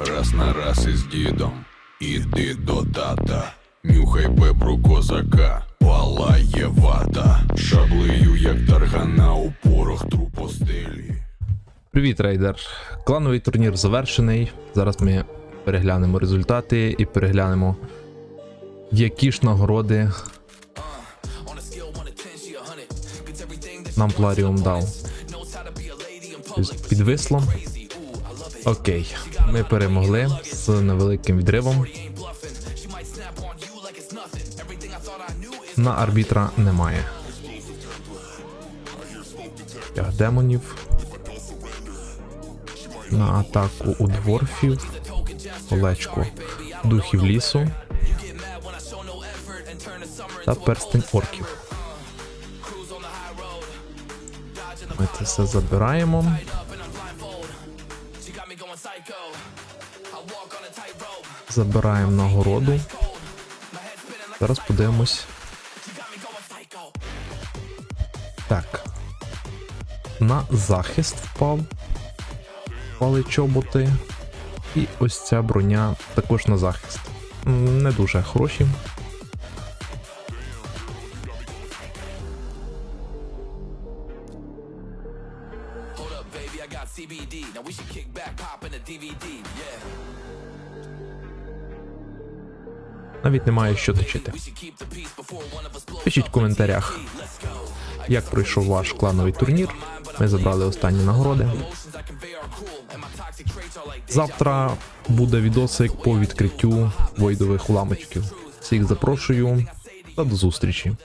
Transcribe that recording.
Раз на раз із дідом, іди до тата, нюхай бебру козака, палає вата, шаблею, як таргана у порох трупостелі. Привіт, рейдер. Клановий турнір завершений. Зараз ми переглянемо результати і переглянемо, які ж нагороди нам Пларіум дав. Під вислом. Окей, ми перемогли з невеликим відривом. На арбітра немає. Тяг демонів. На атаку у дворфів. Олечко духів лісу. Та перстень орків. Ми це все забираємо. Забираємо нагороду. Зараз подивимось. Так. На захист впав. Впали чоботи. І ось ця броня також на захист. Не дуже хороші. Baby, I got CBD. Now we should kick back, pop in a DVD. Yeah, Навіть немає що точити. Пишіть в коментарях, як пройшов ваш клановий турнір. Ми забрали останні нагороди. Завтра буде відосик по відкриттю войдових уламочків. Всіх запрошую та до зустрічі.